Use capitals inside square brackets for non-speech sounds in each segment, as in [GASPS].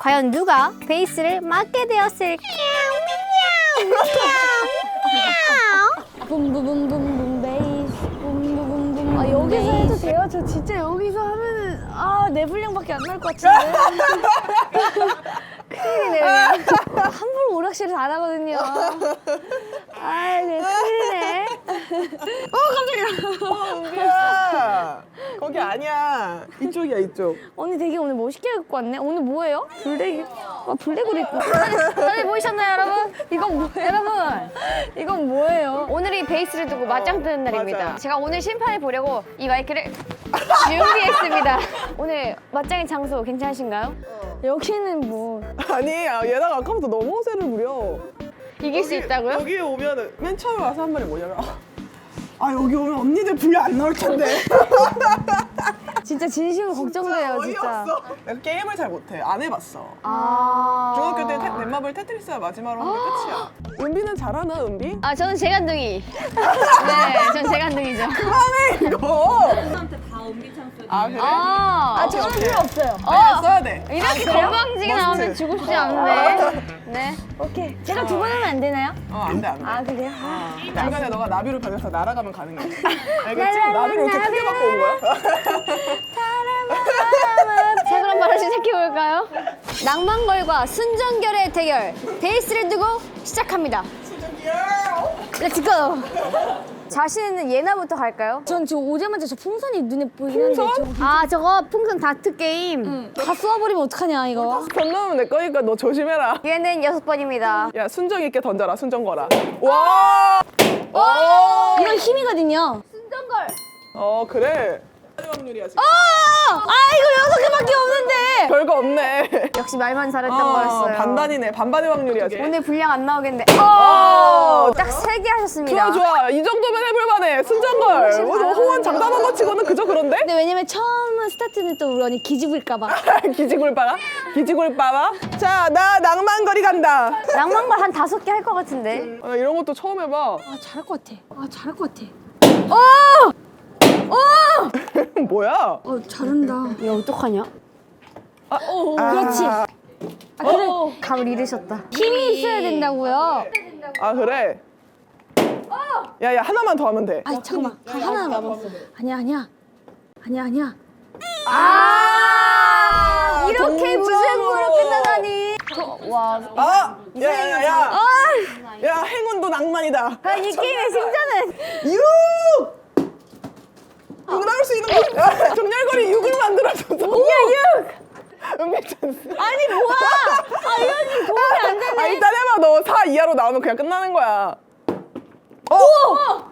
과연 누가 베이스를 맡게 되었을까? 붐부붐붐붐 베이스 붐부붐붐 아 여기서 해도 돼요? 저 진짜 여기서 하면은 아 내 분량밖에 안 나올 것 같은데 [LAUGHS] 큰일이네 [LAUGHS] 함부로 오락실에서 안 하거든요 아 네 큰일이네 어, 은비야. 거기 아니야. 이쪽이야, 이쪽. 언니 되게 오늘 멋있게 입고 왔네 오늘 뭐예요? 블랙 아 블랙으로 입고 다들 보이셨나요 여러분? 이건 뭐예요? 여러분 이건 뭐예요? 오늘이 베이스를 두고 맞짱 뜨는 날입니다. 맞아. 제가 오늘 심판을 보려고 이 마이크를 준비했습니다. 오늘 맞짱의 장소 괜찮으신가요? 여기는 뭐 아니, 아, 얘랑 아까부터 너무 허세를 부려. 이길 수 있다고요? 여기 오면 맨 처음에 와서 한 말이 뭐냐면 아 여기 오면 언니들 분량 안 나올 텐데 [LAUGHS] 진짜 진심으로 걱정돼요 진짜 어이없어 내가 게임을 잘 못해 안 해봤어 아. 중학교 때 테- 넷마블 테트리스가 마지막으로 한 게 끝이야 [GASPS] 은비는 잘하나 은비? 아, 저는 재간둥이. [LAUGHS] 네, 전 재간둥이죠. 그만해 이거 아 그래? 아, 아 저는 필요 없어요 아니야 써야 돼 이렇게? 건방지게 머스트. 나오면 주고 싶지 않네. 네. 오케이 제가 두 번 하면 안 되나요? 어 안 돼 안 돼 아 그래요? 중간에 너가 나비를 받아서 날아가면 가능해 [LAUGHS] 알겠지? 나비를 이렇게 크게 받고 온 거야? [LAUGHS] 자, 그럼 바로 시작해볼까요? 낭만걸과 순정결의 대결. 베이스를 두고 시작합니다. 렛츠고! 자신 있는 예나부터 갈까요? 전 지금 오자마자 저 풍선이 눈에 보이긴 한데 풍선? 아, 저거 풍선 다트 게임. 다 쏘아버리면 어떡하냐 이거 건 넘으면 내 거니까 너 조심해라 얘는 여섯 번입니다. 야 순정 있게 던져라 순정 거라 와 오! 이건 힘이거든요 순정걸! 어 그래 확률이야 지금. 아! 아 이거 여섯 개밖에 없는데. 별거 없네. 역시 말만 잘했던 어, 거였어요. 반반이네. 반반의 확률이야 지금. 오늘 분량 안 나오겠네. 어, 딱세 개 하셨습니다. 좋아 좋아 이 정도면 해볼만해. 순정걸. 뭐, 너 호원 장담한 거 치고는 그저 그런데? 근데 왜냐면 처음 스타트는 또 우리 언니 기집을까봐. 기지굴빠가 기지굴빠가 자 나 낭만거리 간다. 낭만걸 한 다섯 개 할 것 같은데. 아, 나 이런 것도 처음 해봐. 아 잘할 것 같아. 아 잘할 것 같아 [LAUGHS] 뭐야? 어 잘한다. 야, 어떡하냐? 그렇지. 아 그래 감을 잃으셨다. 힘이 있어야 된다고요? 아 그래? 야야 하나만 더 하면 돼. 아 잠깐만. 하나 남았어 아니야 아니야. 아니야 아니야. 아, 이렇게 동점으로. 무승부로 끝나다니. 저, 와, 아! 야야 야. 야 행운도 낭만이다. 아, 이 게임의 승자는 6! 6 나올 수 있는 거. 야, 정렬거리 6을 만들어줬어 야 6! 은비 찬스. 아니 뭐야 아 이현이 도움이 안 되네. 아 일단 해봐. 너 4 이하로 나오면 그냥 끝나는 거야. 어?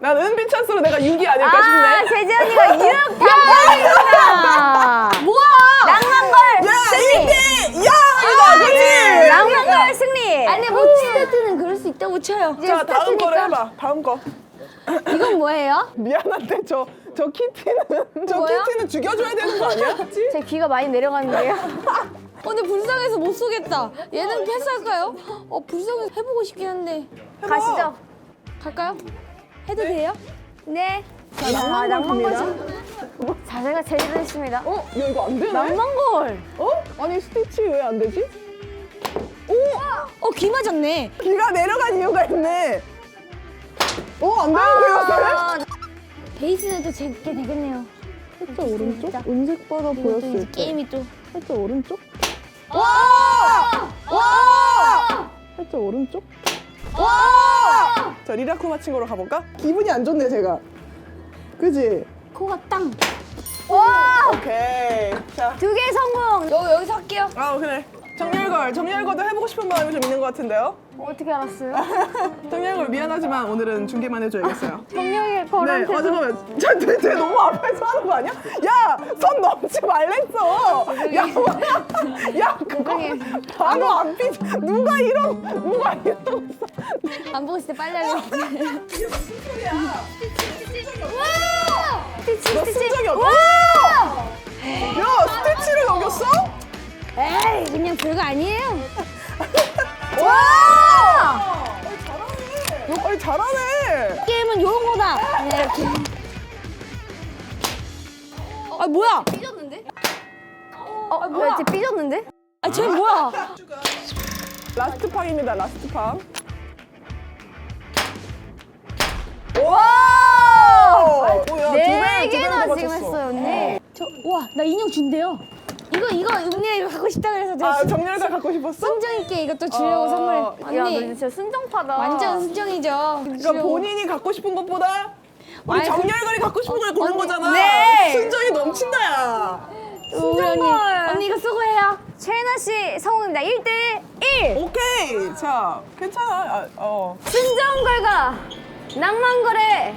난 은비 찬스로 내가 6이 아닐까 아, 싶네. 세지 언니가 이렇게 [LAUGHS] 당첨입니다. 뭐야? 낭만걸 야 승리. 1대 야 이거 그치? 낭만걸 승리. 아니 뭐 스타트는 그럴 수 있다고 쳐요. 자 다음 거로 해봐. 다음 거 이건 뭐예요? 미안한데 저, 저 키티는 저 뭐야? 키티는 죽여줘야 되는 거 아니야? 제 귀가 많이 내려갔는데요. 어, 근데 불쌍해서 못 쏘겠다 얘는 패스할까요? 어 불쌍해서 해보고 싶긴 한데 가시죠. 갈까요? 해도 돼요? 네. 자, 낭만걸 갑니다. 자세가 제대로 했습니다. 어? 야 이거 안 되네? 낭만걸. 어? 아니 스티치 왜 안 되지? 어귀 맞았네 귀가 내려간 이유가 있네 어? 안 되는데요? 아, 베이스는 또 재밌게 되겠네요 살짝 오른쪽? 진짜. 은색 바다 또 이제 보였을 때 게임이 또 살짝 오른쪽? 와! 와! 살짝 오른쪽? 와! 자 리라쿠마 친구로 가볼까? 기분이 안 좋네 제가 그지? 코가 땅 와! 오케이 자 두 개 성공. 여, 여기서 할게요 아 그래 정렬걸 정렬걸도 해보고 싶은 마음이 좀 있는 것 같은데요? 어떻게 알았어요? [LAUGHS] 정렬걸 미안하지만 오늘은 중계만 해줘야겠어요 정령의 네, 걸한테 어, 잠깐만. 저, 쟤, 쟤 너무 앞에서 하는 거 아니야? 야, 손 넘지 말랬어. 야, 야, 그거 죄송해요. 바로 안 삐. 누가 이런, 누가 이런. 안 보고 있을 때 빨리 하려 스티치 너 스티치. 순정이 어때? 야, 스티치를 넘겼어? 에이 그냥 별거 아니에요 [LAUGHS] 와! 잘하네. 아니, 잘하네. 게임은 요런 거다 네, 이렇게 아 뭐야 삐졌는데? 어, 뭐야? 쟤 삐졌는데? 아, 쟤 뭐야? 라스트 팡입니다. 라스트 팡. 와! 오, 야, 두 배, 네두 개나 배나 지금 맞췄어. 했어요, 언니. 저, 와, 나 인형 준대요. 이거, 이거, 은혜 이거 갖고 싶다 그래서 내가 아, 정렬가 갖고 싶었어? 순정 있게 이것도 주려고 어, 선물. 야, 너 언니, 진짜 순정파다. 완전 순정이죠. 그러니까 본인이 갖고 싶은 것보다 우리 아이, 정렬걸이 갖고 싶은 걸 고른 언니, 거잖아. 네. 순정이 넘친다, 야. 우리 언니, 언니 이거 수고해요. 최인아 씨 성공입니다. 1대 1. 오케이. 자, 괜찮아. 아, 어. 순정걸과 낭만걸의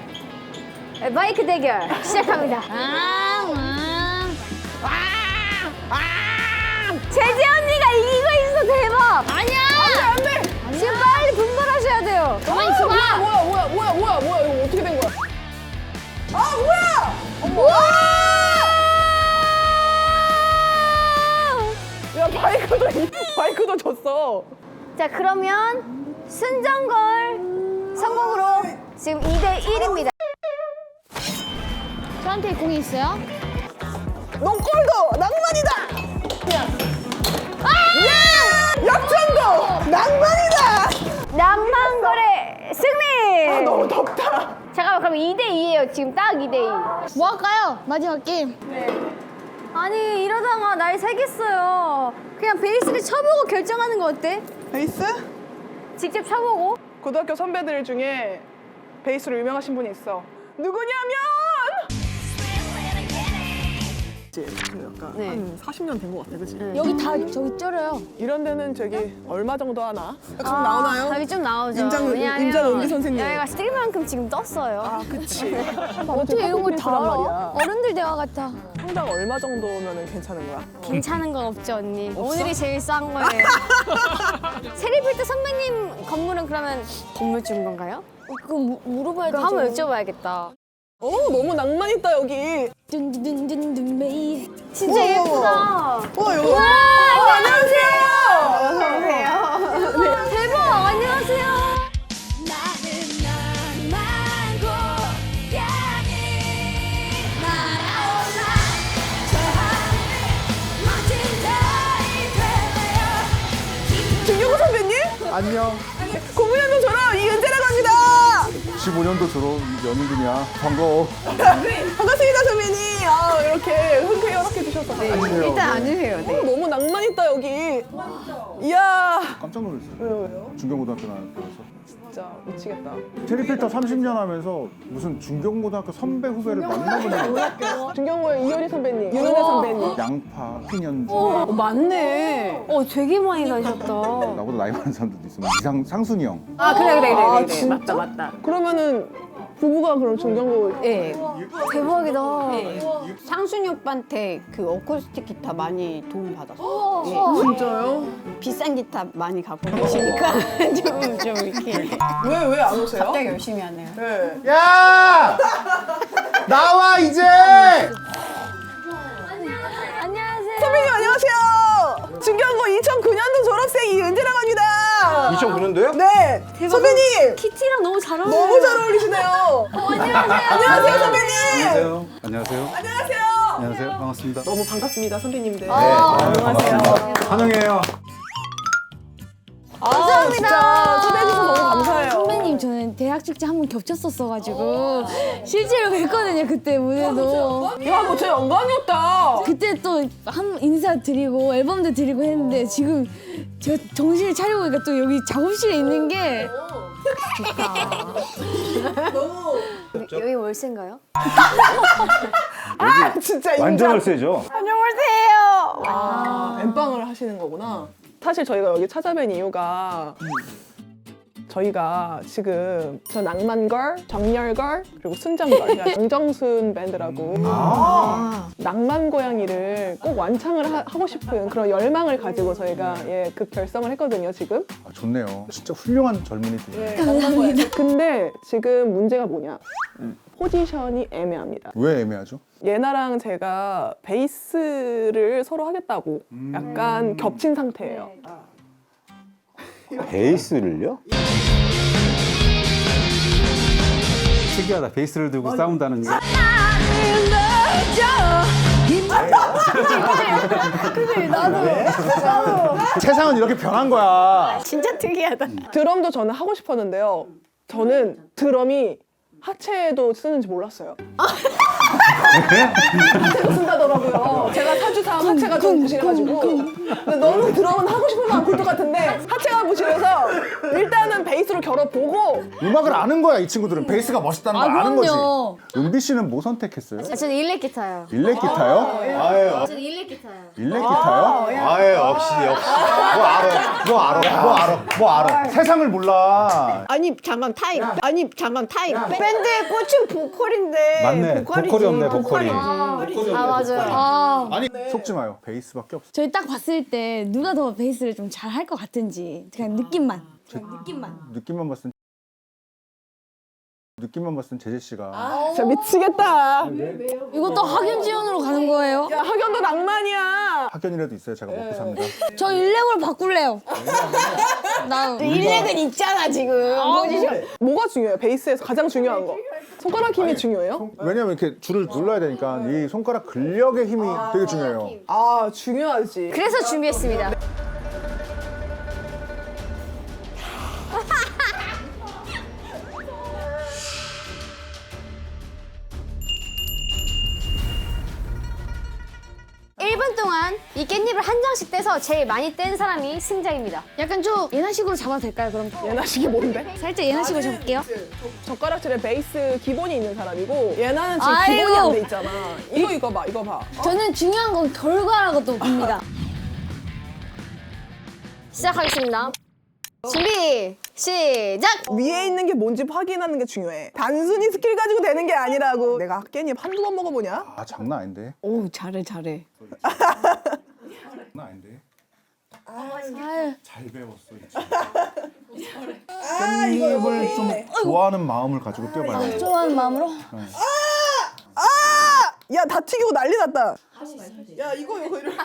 마이크 대결 시작합니다. 재재 언니가 이기고 있어 대박. 아니야. 안 돼, 안 돼. 지금 빨리 분발하셔야 돼요. 가만히 있어 봐. 뭐야, 뭐야, 뭐야, 뭐야, 뭐야. 이거 어떻게 된 거야? 아, 뭐야! 우와! 야, 바이크도, 바이크도 졌어. 자 그러면 순정걸 성공으로 지금 2대 1입니다. 저한테 공이 있어요? 너 꼴도 낭만이다! 예! 역전도 낭만이다! 낭만걸의 승리. 아, 너무 덥다. 잠깐만 그럼 2대 2예요. 지금 딱 2대 2. 뭐 할까요? 마지막 게임. 아니 이러다가 날 새겠어요. 그냥 베이스를 쳐보고 결정하는 거 어때? 베이스? 직접 쳐보고. 고등학교 선배들 중에 베이스로 유명하신 분이 있어. 누구냐면 이제 그 약간 네. 한 40년 된 것 같아, 그치? 여기 다 저기 쩔어요. 이런 데는 저기 얼마 정도 하나? 좀 나오나요? 여기 좀 나오죠. 임장- 왜냐면 임장 은기 선생님. 여기가 스트리만큼 지금 떴어요. 아, 그치. [LAUGHS] 어떻게 이런 걸 다 알아? 어른들 대화 같아. 평당 얼마 정도면 괜찮은 거야? 괜찮은 건 없죠 언니. 오늘이 제일 싼 거예요. [LAUGHS] 세리필드 선배님 건물은 그러면 건물주인 건가요? 그거 무, 물어봐야 그거 되죠. 한번 여쭤봐야겠다. 어, 너무 낭만 있다, 여기. 메이. 진짜 우와, 예쁘다. 와, 여기. 와, 어, 안녕하세요. 어서오세요. 대박, 안녕하세요. 김경호 선배님? 안녕. 고문현도 저랑 이은재라고 합니다. 15년도 졸업 연인이야. 반가워. [LAUGHS] 반갑습니다, 선배님. 아, 이렇게 흔쾌히 허락해 주셔서. 안녕하세요. 일단 앉으세요. 네. 어, 너무 낭만 있다, 여기. 이야. 깜짝 놀랐어요. 왜요, 왜요? 중경고등학교 나왔어서. 진짜 미치겠다. 체리필터 30년 하면서 무슨 중경고등학교 선배 후배를 만나본 적이 없어요. 중경고의 이효리 선배님, 윤은혜 선배님. 양파, 흰연주. 어, 맞네. 어, 되게 많이 다니셨다. 나보다 나이 많은 사람들도 있으면 이상 상순이 형. 아, 그래, 그래, 그래. 아, 그래. 진짜? 맞다, 맞다. 그러면은 부부가 그럼 중경고 예. 대박이다. 상순이 오빠한테 그 어쿠스틱 기타 많이 도움 받았어. 요 진짜요? 비싼 기타 많이 갖고 계시니까 [LAUGHS] 좀, 좀 이렇게 왜 왜 안 오세요? 갑자기 열심히 하네요. 네. 야! 나와 이제! 안녕하세요. 선배님 안녕하세요. 중경고 2009년도 졸업생 이은재라고 합니다. 2009년도요? 네. 선배님 키티랑 너무 잘 어울려요. 너무 잘 어울리시네요. 안녕하세요. 안녕하세요 선배님. 안녕하세요. 안녕하세요. 안녕하세요. 안녕하세요. 반갑습니다. 너무 반갑습니다 선배님들. 안녕하세요. 환영해요. 아, 진짜 초대해주셔서 너무 감사해요. 선배님 저는 대학 축제 한 번 겹쳤었어가지고 실제로 뵀거든요 그때 무대도. 야, 뭐 제 영광이었다. 그때 또 한 인사 드리고 앨범도 드리고 했는데 지금 제가 정신을 차리고 보니까 또 여기 작업실에 있는 게 여기 월세인가요? 아, 진짜 인정. 완전 월세죠. 안녕하세요. 아, 엠빵을 하시는 거구나. 사실 저희가 여기 찾아뵌 이유가 저희가 지금 저 낭만걸, 정열걸, 그리고 순정걸, 그러니까 [LAUGHS] 양정순 밴드라고 낭만 고양이를 꼭 완창을 하, 고 싶은 그런 열망을 가지고 저희가 예, 그 결성을 했거든요, 지금. 아, 좋네요. 진짜 훌륭한 젊은이들. 예, 낭만 고양이. 근데 지금 문제가 뭐냐? 포지션이 애매합니다. 왜 애매하죠? 예나랑 제가 베이스를 서로 하겠다고 약간 겹친 상태예요. 베이스를요? 특이하다. 베이스를 들고 싸운다는 게. 세상은 이렇게 변한 거야. 진짜 특이하다. 드럼도 저는 하고 싶었는데요. 저는 드럼이 하체도 쓰는지 몰랐어요. [LAUGHS] 하체도 쓴다더라고요. 제가 사주사 하체가 좀 부실해가지고. 근데 너무 드럼은 하고 싶은 마음 굴뚝 같은데 하체가 부실해서 일단은 베이스로 결어보고 음악을 아는 거야 이 친구들은 베이스가 멋있다는 걸 아, 아는 그럼요. 거지. 은비 씨는 뭐 선택했어요? 아, 저는 일렉 기타요. 일렉 기타요? 아유, 저는 일렉 기타요. 일렉 기타요? 아유, 역시, 역시. 뭐 알아, 뭐 알아, 뭐 알아, 뭐 알아. 세상을 몰라. 아니 잠깐 타임. 아니 잠깐 타임. 밴드의 꽃은 보컬인데. 맞네. 보컬이지, 보컬이 없네, 보컬이. 아 맞아요. 아, 아니 속지 마요. 베이스밖에 없어. 저희 딱 봤을 때 누가 더 베이스를 좀 잘 할 것 같은지 그냥 느낌만. 느낌만. 느낌만 봤을 땐 느낌만 봤을 땐 제재 씨가 진짜 미치겠다. 이것도 학연 지원으로 가는 거예요? 야 학연도 낭만이야. 학연이라도 있어요. 제가 먹고 삽니다. 저 일렉으로 바꿀래요. 나 일렉은 있잖아 지금. 포지션. 뭐가 중요해요? 베이스에서 가장 중요한 거. 손가락 힘이 중요해요? 왜냐면 이렇게 줄을 눌러야 되니까 이 손가락 근력의 힘이 되게 중요해요. 아 중요하지. 그래서 준비했습니다. 장씩 떼서 제일 많이 뗀 사람이 승자입니다. 약간 좀 예나식으로 잡아도 될까요? 그럼 예나식이 뭔데? 살짝 예나식으로 잡을게요. 젓가락질에 베이스 기본이 있는 사람이고 얘나는 지금 아이고. 기본이 안돼 있잖아. 이거 이거 봐 이거 봐. 저는 중요한 건 결과라고 또 봅니다. [LAUGHS] 시작하겠습니다. 준비 시작. 위에 있는 게 뭔지 확인하는 게 중요해. 단순히 스킬 가지고 되는 게 아니라고. 내가 깻잎 한두 번 먹어보냐? 아 장난 아닌데. 오 잘해 잘해. 장난 아닌데. 아유, 잘 배웠어 이 친구. 깻잎을 좀 좋아하는 마음을 가지고 뛰어봐요. 좋아하는 마음으로. 야 다 튀기고 난리 났다. 야 이거 이거 이렇게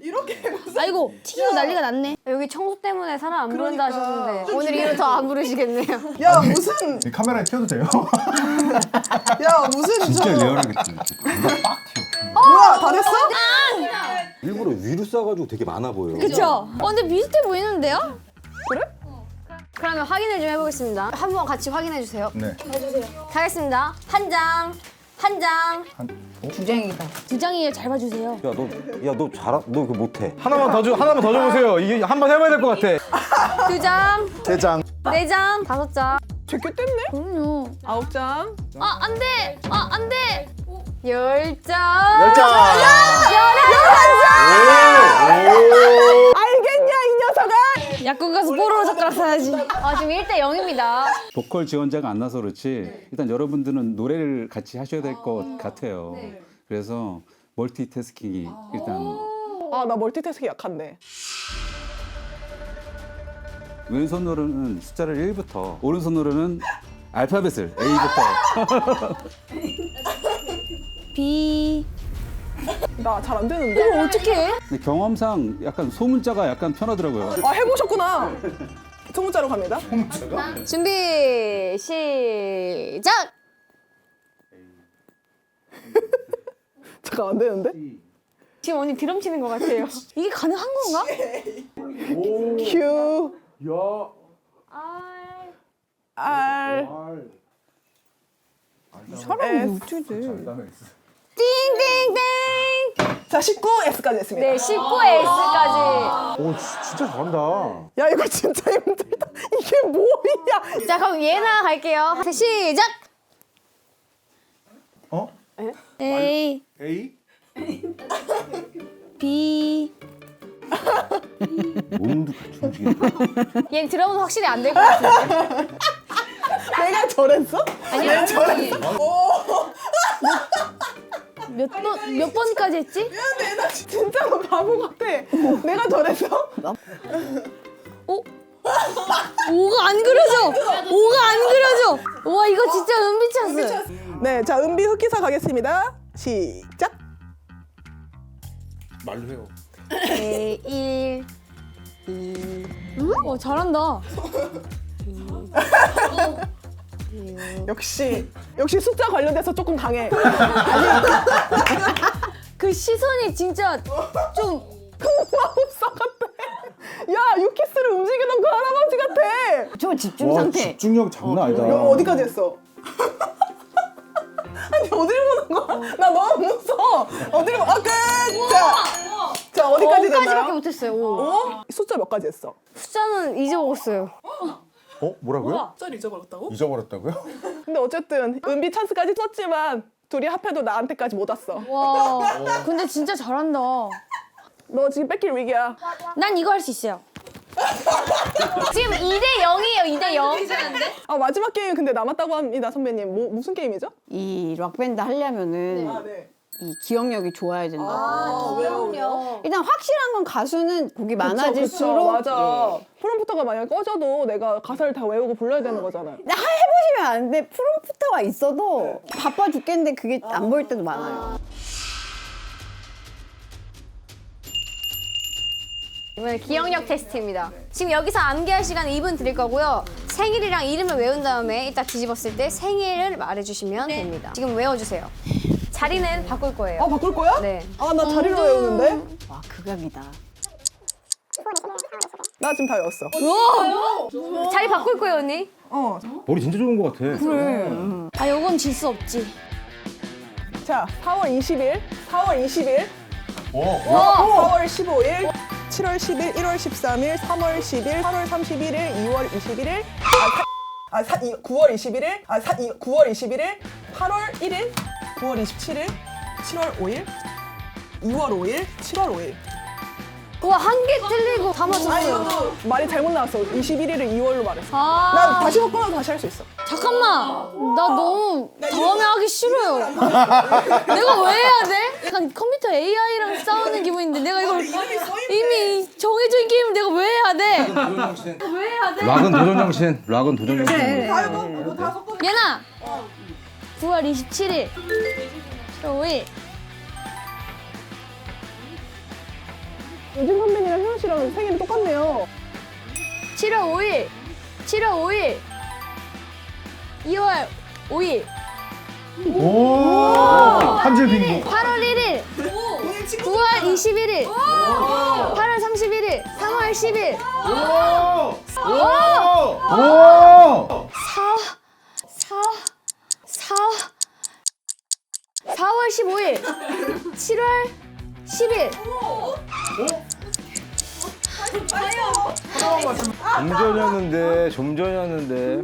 이렇게 무슨 아이고 튀기고 난리가 났네. 여기 청소 때문에 사람 안 부른다 그러니까. 하셨는데 오늘 이후로 더 안 부르시겠네요. [LAUGHS] 야 무슨 이 카메라에 켜도 돼요? [LAUGHS] 야 무슨 저 레어하겠지. 뭐야 다 됐어? 일부러 위로 싸가지고 되게 많아 보여. 그쵸? 어, 근데 비슷해 보이는데요? 그러면 확인을 좀 해보겠습니다. 한번 같이 확인해 주세요. 네. 가겠습니다. 한 장, 한 장. 두 장이에요. 잘 봐주세요. 야, 너, 야, 너 잘하, 너 그거 못해. 하나만 더 줘, 하나만 더 줘보세요. 이게 한 번 해봐야 될 것 같아. 두 장, 세 장. 네 장, 다섯 장, 제껴 뗐네? 그럼요. 아홉 장. 아, 안 돼! 아, 안 돼! 열 장. 열 장. 알겠냐 이 녀석아? 약국 가서 뽀로로 젓가락 사야지. 아, 지금 1대 0입니다. 보컬 지원자가 안 나서 그렇지 일단 여러분들은 노래를 같이 하셔야 될 것 같아요. 그래서 멀티태스킹이 일단 아 나 멀티태스킹 약한데. 왼손으로는 숫자를 1부터 오른손으로는 알파벳을 A부터 [LAUGHS] B. 나잘 안 되는데. 이거 어떻게 해? 근데 경험상 약간 소문자가 약간 편하더라고요. 아 해보셨구나. 소문자로 갑니다. 준비 시작. [LAUGHS] 잠깐 안 되는데? 지금 언니 드럼 치는 것 같아요. [LAUGHS] 이게 가능한 건가? Q 야. R 사람이 S. 어떻게 돼? 띵띵띵. 자 19 S까지 했습니다. 네, 19S까지. 오 지- 진짜 잘한다. 야 이거 진짜 힘들다. 이게 뭐야? 자, 그럼 예나 갈게요. 시작. 어? A, A? B. 몸도 같이 움직이고 얘는 드럼은 확실히 안 될 것 같은데. 내가 저랬어? 아니요. 몇 번, 몇 번까지 했지? 미안해 나 진짜로 바보 같아. 내가 저랬어? 오? 오가 안 그려져! 오가 안 그려져! 와, 이거 진짜 은비 찬스. 네, 자 은비 흑기사 가겠습니다. 시작. 말로 해요. 네, 1. 와, 잘한다. [LAUGHS] 역시 역시 숫자 관련돼서 조금 강해. 그 [LAUGHS] 그 시선이 진짜 좀 마법사 같아. 야 유키스를 움직이던 그 할아버지 같아. 저 집중 와 상태. 집중력 장난 아니다. 이거 어디까지 했어? [LAUGHS] 아니 어디를 보는 거야? 나 너무 무서워. 어디를 봐? 아 끝. 자, 자 어디까지 5까지밖에 됐나요? 못했어요. 5. 어? 숫자 몇 가지 했어? 숫자는 잊어먹었어요. 어 뭐라고요? 숫자를 잊어버렸다고? 잊어버렸다고요? [LAUGHS] 근데 어쨌든 은비 찬스까지 썼지만 둘이 합해도 나한테까지 못 왔어. 와. 근데 진짜 잘한다. 너 지금 뺏길 위기야. 난 이거 할 수 있어요. 지금 2대 0이에요. 2대 0. 아 마지막 게임 근데 남았다고 합니다 선배님. 뭐 무슨 게임이죠? 이 락밴드 하려면은 네. 이 기억력이 좋아야 된다. 아, 왜요? 일단 확실한 건 가수는 곡이 많아질수록 맞아. 예. 프롬프터가 만약에 꺼져도 내가 가사를 다 외우고 불러야 되는 거잖아요. 하- 해보시면 안 돼. 프롬프터가 있어도 바빠 죽겠는데 그게 안 보일 때도 많아요. 이번에 기억력 테스트입니다. 지금 여기서 암기할 시간 2분 드릴 거고요. 생일이랑 이름을 외운 다음에 이따 뒤집었을 때 생일을 말해주시면 됩니다. 지금 외워주세요. 자리는 바꿀 거예요. 아 바꿀 거야? 네. 아 나 자리로 외우는데? 와 극악이다. 나 지금 다 외웠어. 자리 바꿀 거예요, 언니. 어. 머리 진짜 좋은 것 같아. 아, 요건 질 수 없지. 자, 4월 20일, 4월 20일, 오. 4월 15일, 7월 10일, 1월 13일, 3월 10일, 8월 31일, 2월 21일, 아, 사, 아 사, 이, 9월 21일, 아, 사, 이, 9월 21일, 8월 1일, 9월 27일, 7월 5일, 2월 5일, 7월 5일. 우와, 한 개 틀리고 다 아, 맞췄어요. 이것도 말이 잘못 나왔어. 21일을 2월로 말했어. 아. 나 다시 바꿔도 다시 할 수 있어. 잠깐만. 나 너무 다음에 하기 싫어요. 내가 왜 해야 돼? 약간 컴퓨터 AI랑 싸우는 기분인데 내가 이걸 이미 정해진 게임을 내가 왜 해야 돼? 락은 도전 정신. 락은 도전 정신. 예나. 9월 27일. 5일. 요즘 선배님이랑 효연 씨랑 생일이 똑같네요. 7월 5일. 7월 5일. 2월 5일. 오. 한줄 빙고. 8월 1일. 9월 21일. 8월 31일. 3월 10일. 오. 4, 4, 4월 15일, 7월 10일. 좀 전이었는데, 좀 전이었는데.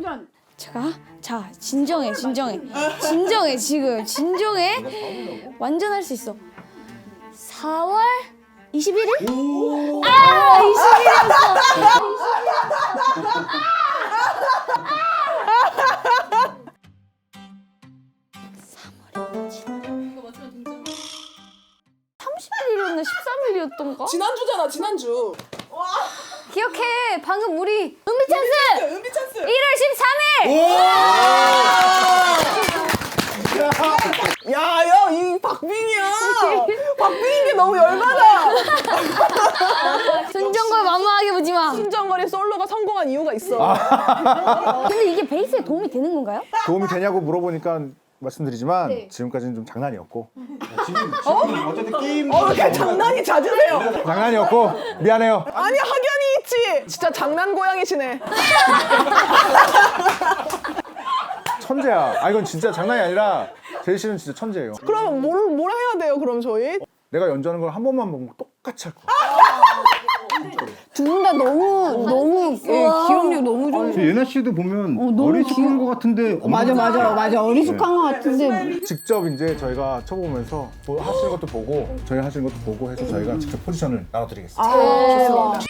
제가 자 진정해, 진정해, 진정해 지금 진정해. 완전 할 수 있어. 4월 21일? 아, 20일이었어. 13일이었던가? 지난주잖아, 지난주. 기억해. 방금 우리 은비 찬스! 은비 찬스. 1월 13일! 야, 야, 이 박빙이야. [LAUGHS] 박빙인 게 너무 열받아. 순정걸 만만하게 보지 마. 순정거리 솔로가 성공한 이유가 있어. [LAUGHS] 근데 이게 베이스에 도움이 되는 건가요? 도움이 되냐고 물어보니까 말씀드리지만 지금까지는 좀 장난이었고 지금 지금 어 쨌든 게임. 어, 그냥 장난이 잦으세요. 장난이었고 미안해요. 아니, 학연이 있지. 진짜 장난 고양이시네. 천재야. 아 이건 진짜 장난이 아니라 제이 씨는 진짜 천재예요. 그럼 뭘, 뭘 해야 돼요, 그럼 저희? 내가 연주하는 걸 한 번만 보면 똑같이 할 거야. 두 분 다 너무 너무 예, 기억력 너무 좋은. 예나 씨도 보면 너무 어리숙한 것 같은데. 맞아 맞아 맞아. 어리숙한 것 같은데. 직접 이제 저희가 쳐보면서 뭐 하시는 것도 보고 저희 하시는 것도 보고 해서 저희가 직접 포지션을 나눠드리겠습니다. 좋습